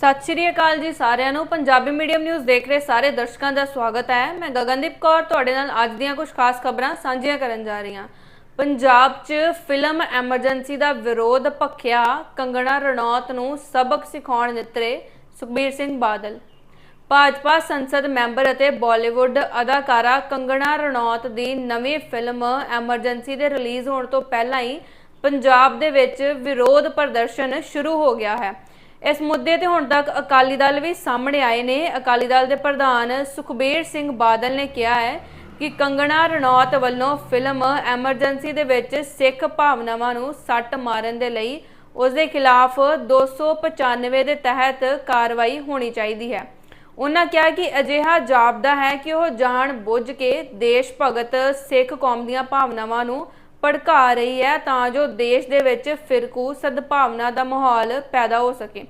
ਸਤਿ ਸ਼੍ਰੀ ਅਕਾਲ ਜੀ ਸਾਰਿਆਂ ਨੂੰ। ਪੰਜਾਬੀ ਮੀਡੀਅਮ ਨਿਊਜ਼ ਦੇਖ ਰਹੇ ਸਾਰੇ ਦਰਸ਼ਕਾਂ ਦਾ ਸਵਾਗਤ ਹੈ। ਮੈਂ ਗਗਨਦੀਪ ਕੌਰ ਤੁਹਾਡੇ ਨਾਲ ਅੱਜ ਦੀਆਂ ਕੁਝ ਖਾਸ ਖਬਰਾਂ ਸਾਂਝੀਆਂ ਕਰਨ ਜਾ ਰਹੀ ਹਾਂ। ਪੰਜਾਬ 'ਚ ਫਿਲਮ ਐਮਰਜੈਂਸੀ ਦਾ ਵਿਰੋਧ ਭਖਿਆ ਕੰਗਣਾ ਰਣੌਤ ਨੂੰ ਸਬਕ ਸਿਖਾਉਣ ਨਿਤਰੇ ਸੁਖਬੀਰ ਸਿੰਘ ਬਾਦਲ। ਭਾਜਪਾ ਸੰਸਦ ਮੈਂਬਰ ਅਤੇ ਬਾਲੀਵੁੱਡ ਅਦਾਕਾਰਾ ਕੰਗਣਾ ਰਣੌਤ ਦੀ ਨਵੀਂ ਫਿਲਮ ਐਮਰਜੈਂਸੀ ਦੇ ਰਿਲੀਜ਼ ਹੋਣ ਤੋਂ ਪਹਿਲਾਂ ਹੀ ਪੰਜਾਬ ਦੇ ਵਿੱਚ ਵਿਰੋਧ ਪ੍ਰਦਰਸ਼ਨ ਸ਼ੁਰੂ ਹੋ ਗਿਆ ਹੈ। ਇਸ ਮੁੱਦੇ ਤੇ ਹੁਣ ਤੱਕ ਅਕਾਲੀ ਦਲ ਵੀ ਸਾਹਮਣੇ ਆਏ ਨੇ। ਅਕਾਲੀ ਦਲ ਦੇ ਪ੍ਰਧਾਨ ਸੁਖਬੀਰ ਸਿੰਘ ਬਾਦਲ ਨੇ ਕਿਹਾ ਹੈ ਕਿ ਕੰਗਣਾ ਰਣੌਤ ਵੱਲੋਂ ਫਿਲਮ ਐਮਰਜੈਂਸੀ ਦੇ ਵਿੱਚ ਸਿੱਖ ਭਾਵਨਾਵਾਂ ਨੂੰ ਸੱਟ ਮਾਰਨ ਦੇ ਲਈ ਉਸ ਦੇ ਖਿਲਾਫ 295 ਦੇ ਤਹਿਤ ਕਾਰਵਾਈ ਹੋਣੀ ਚਾਹੀਦੀ ਹੈ। ਉਹਨਾਂ ਕਿਹਾ ਕਿ ਅਜਿਹਾ ਜਾਪਦਾ ਹੈ ਕਿ ਉਹ ਜਾਣ ਬੁੱਝ ਕੇ ਦੇਸ਼ ਭਗਤ ਸਿੱਖ ਕੌਮ ਦੀਆਂ ਭਾਵਨਾਵਾਂ ਨੂੰ ਭੜਕਾ ਰਹੀ ਹੈ ਤਾਂ ਜੋ ਦੇਸ਼ ਦੇ ਵਿੱਚ ਫਿਰਕੂ ਸਦਭਾਵਨਾ ਦਾ ਮਾਹੌਲ ਪੈਦਾ ਹੋ ਸਕੇ।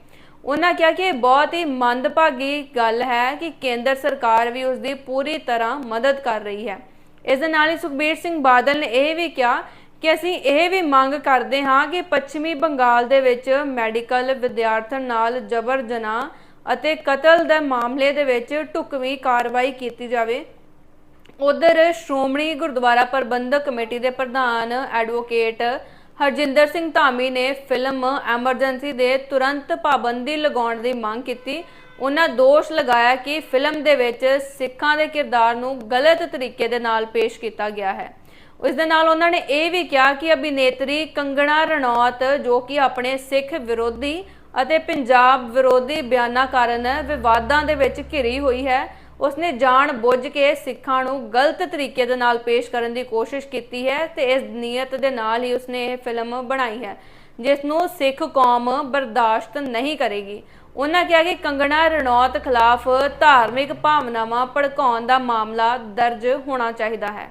ਉਹਨਾਂ ਕਿਹਾ ਕਿ ਇਹ ਬਹੁਤ ਹੀ ਮੰਦਭਾਗੀ ਗੱਲ ਹੈ ਕਿ ਕੇਂਦਰ ਸਰਕਾਰ ਵੀ ਉਸ ਦੀ ਪੂਰੀ ਤਰ੍ਹਾਂ ਮਦਦ ਕਰ ਰਹੀ ਹੈ। ਇਸ ਦੇ ਨਾਲ ਹੀ ਸੁਖਬੀਰ ਸਿੰਘ ਬਾਦਲ ਨੇ ਇਹ ਵੀ ਕਿਹਾ ਕਿ ਅਸੀਂ ਇਹ ਵੀ ਮੰਗ ਕਰਦੇ ਹਾਂ ਕਿ ਪੱਛਮੀ ਬੰਗਾਲ ਦੇ ਵਿੱਚ ਮੈਡੀਕਲ ਵਿਦਿਆਰਥਣ ਨਾਲ ਜਬਰ ਜਨਾਹ ਅਤੇ ਕਤਲ ਦੇ ਮਾਮਲੇ ਦੇ ਵਿੱਚ ਢੁਕਵੀਂ ਕਾਰਵਾਈ ਕੀਤੀ ਜਾਵੇ। ਉਧਰ ਸ਼੍ਰੋਮਣੀ ਗੁਰਦੁਆਰਾ ਪ੍ਰਬੰਧਕ ਕਮੇਟੀ ਦੇ ਪ੍ਰਧਾਨ ਐਡਵੋਕੇਟ ਹਰਜਿੰਦਰ ਸਿੰਘ ਧਾਮੀ ਨੇ ਫਿਲਮ ਐਮਰਜੈਂਸੀ ਦੇ ਤੁਰੰਤ ਪਾਬੰਦੀ ਲਗਾਉਣ ਦੀ ਮੰਗ ਕੀਤੀ। ਉਹਨਾਂ ਦੋਸ਼ ਲਗਾਇਆ ਕਿ ਫਿਲਮ ਦੇ ਵਿੱਚ ਸਿੱਖਾਂ ਦੇ ਕਿਰਦਾਰ ਨੂੰ ਗਲਤ ਤਰੀਕੇ ਦੇ ਨਾਲ ਪੇਸ਼ ਕੀਤਾ ਗਿਆ ਹੈ। ਉਸ ਦੇ ਨਾਲ ਉਹਨਾਂ ਨੇ ਇਹ ਵੀ ਕਿਹਾ ਕਿ ਅਭਿਨੇਤਰੀ ਕੰਗਣਾ ਰਣੌਤ, ਜੋ ਕਿ ਆਪਣੇ ਸਿੱਖ ਵਿਰੋਧੀ ਅਤੇ ਪੰਜਾਬ ਵਿਰੋਧੀ ਬਿਆਨਾਂ ਕਾਰਨ ਵਿਵਾਦਾਂ ਦੇ ਵਿੱਚ ਘਿਰੀ ਹੋਈ ਹੈ ਉਸਨੇ ਜਾਣ ਬੁੱਝ ਕੇ ਸਿੱਖਾਂ ਨੂੰ ਗਲਤ ਤਰੀਕੇ ਦੇ ਨਾਲ ਪੇਸ਼ ਕਰਨ ਦੀ ਕੋਸ਼ਿਸ਼ ਕੀਤੀ ਹੈ ਤੇ ਇਸ ਨੀਅਤ ਦੇ ਨਾਲ ਹੀ ਉਸਨੇ ਇਹ ਫਿਲਮ ਬਣਾਈ ਹੈ, ਜਿਸ ਨੂੰ ਸਿੱਖ ਕੌਮ ਬਰਦਾਸ਼ਤ ਨਹੀਂ ਕਰੇਗੀ। ਉਹਨਾਂ ਕਿਹਾ ਕਿ ਕੰਗਣਾ ਰਣੌਤ ਖਿਲਾਫ ਧਾਰਮਿਕ ਭਾਵਨਾਵਾਂ ਭੜਕਾਉਣ ਦਾ ਮਾਮਲਾ ਦਰਜ ਹੋਣਾ ਚਾਹੀਦਾ ਹੈ।